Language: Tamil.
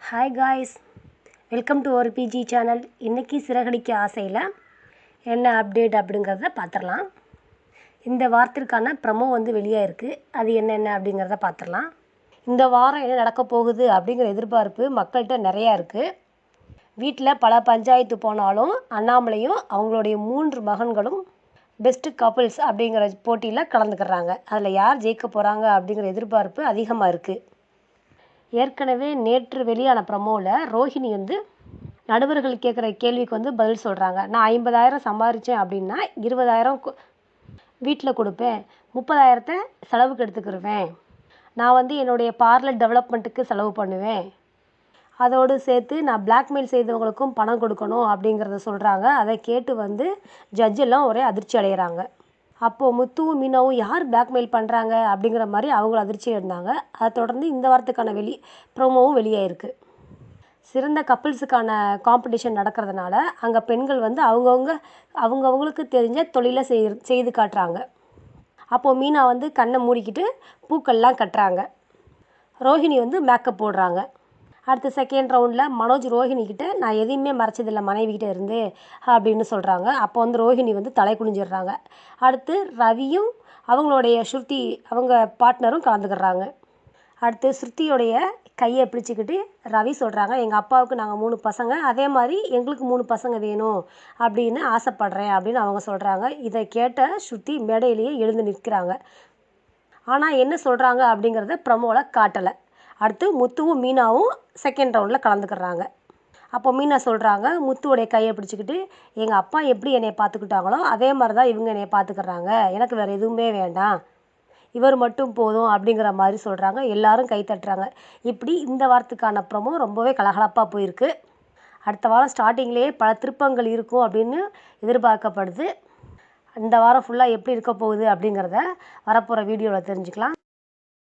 ஹாய் காய்ஸ் வெல்கம் டு ஒரு பிஜி சேனல் இன்றைக்கி சிறகடிக்க ஆசையில் என்ன அப்டேட் அப்படிங்கிறத பார்த்துடலாம். இந்த வாரத்திற்கான ப்ரமோ வந்து வெளியாக இருக்குது அது என்னென்ன அப்படிங்கிறத பார்த்துடலாம். இந்த வாரம் என்ன நடக்க போகுது அப்படிங்கிற எதிர்பார்ப்பு மக்கள்கிட்ட நிறையா இருக்குது வீட்டில் பல பஞ்சாயத்து போனாலும் அண்ணாமலையும் அவங்களுடைய மூன்று மகன்களும் பெஸ்ட்டு கப்புள்ஸ் அப்படிங்கிற போட்டியில் கலந்துக்கிறாங்க. அதில் யார் ஜெயிக்க போகிறாங்க அப்படிங்கிற எதிர்பார்ப்பு அதிகமாக இருக்குது ஏற்கனவே நேற்று வெளியான ப்ரமோவில் ரோஹிணி வந்து நடுவர்கள் கேட்குற கேள்விக்கு வந்து பதில் சொல்கிறாங்க நான் ஐம்பதாயிரம் சம்பாதிச்சேன் அப்படின்னா இருபதாயிரம் வீட்டில் கொடுப்பேன். முப்பதாயிரத்தை செலவுக்கு எடுத்துக்கிருவேன். நான் வந்து என்னுடைய பார்லர் டெவலப்மெண்ட்டுக்கு செலவு பண்ணுவேன். அதோடு சேர்த்து நான் பிளாக்மெயில் செய்தவங்களுக்கும் பணம் கொடுக்கணும் அப்படிங்கிறத சொல்கிறாங்க அதை கேட்டு வந்து ஜட்ஜெல்லாம் ஒரே அதிர்ச்சி அடைகிறாங்க அப்போது முத்துவும் மீனாவும் யார் பிளாக்மெயில் பண்ணுறாங்க அப்படிங்கிற மாதிரி அவங்களும் அதிர்ச்சி இருந்தாங்க அதை தொடர்ந்து இந்த வாரத்துக்கான வெளி ப்ரோமோவும் வெளியாயிருக்கு. சிறந்த கப்புள்ஸுக்கான காம்படிஷன் நடக்கிறதுனால அங்கே பெண்கள் வந்து அவங்கவுங்க அவங்கவுங்களுக்கு தெரிஞ்ச தொழிலை செய் செய்து காட்டுறாங்க. அப்போது மீனா வந்து கண்ணை மூடிக்கிட்டு பூக்கள்லாம் கட்டுறாங்க. ரோஹிணி வந்து மேக்கப் போடுறாங்க. அடுத்து செகண்ட் ரவுண்டில் மனோஜ் ரோஹிணிக்கிட்ட நான் எதையுமே மறைச்சதில்லை மனைவிக்கிட்ட இருந்து அப்படின்னு சொல்கிறாங்க அப்போ வந்து ரோஹிணி வந்து தலை குனிஞ்சிடுறாங்க. அடுத்து ரவியும் அவங்களுடைய ஸ்ருதி அவங்க பார்ட்னரும் கலந்துக்கிறாங்க. அடுத்து ஸ்ருதியோடைய கையை பிடிச்சிக்கிட்டு ரவி சொல்கிறாங்க எங்கள் அப்பாவுக்கு நாங்கள் மூணு பசங்க அதே மாதிரி எங்களுக்கு மூணு பசங்க வேணும் அப்படின்னு ஆசைப்பட்றேன் அப்படின்னு அவங்க சொல்கிறாங்க இதை கேட்ட ஸ்ருதி மேடையிலேயே எழுந்து நிற்கிறாங்க. ஆனால் என்ன சொல்கிறாங்க அப்படிங்கிறத ப்ரமோவில் காட்டலை. அடுத்து முத்துவும் மீனாவும் செகண்ட் ரவுண்டில் கலந்துக்கிறாங்க. அப்போ மீனா சொல்கிறாங்க முத்துவோடைய கையை பிடிச்சிக்கிட்டு எங்கள் அப்பா எப்படி என்னை பார்த்துக்கிட்டாங்களோ அதே மாதிரி தான் இவங்க என்னை பார்த்துக்கிறாங்க. எனக்கு வேறு எதுவுமே வேண்டாம். இவர் மட்டும் போதும் அப்படிங்கிற மாதிரி சொல்கிறாங்க எல்லாரும் கை தட்டுறாங்க. இப்படி இந்த வாரத்துக்கான ப்ரமோ ரொம்பவே கலகலப்பாக போயிருக்கு. அடுத்த வாரம் ஸ்டார்டிங்லேயே பல திருப்பங்கள் இருக்கும் அப்படின்னு எதிர்பார்க்கப்படுது. இந்த வாரம் ஃபுல்லாக எப்படி இருக்க போகுது அப்படிங்கிறத வரப்போகிற வீடியோவில் தெரிஞ்சுக்கலாம்.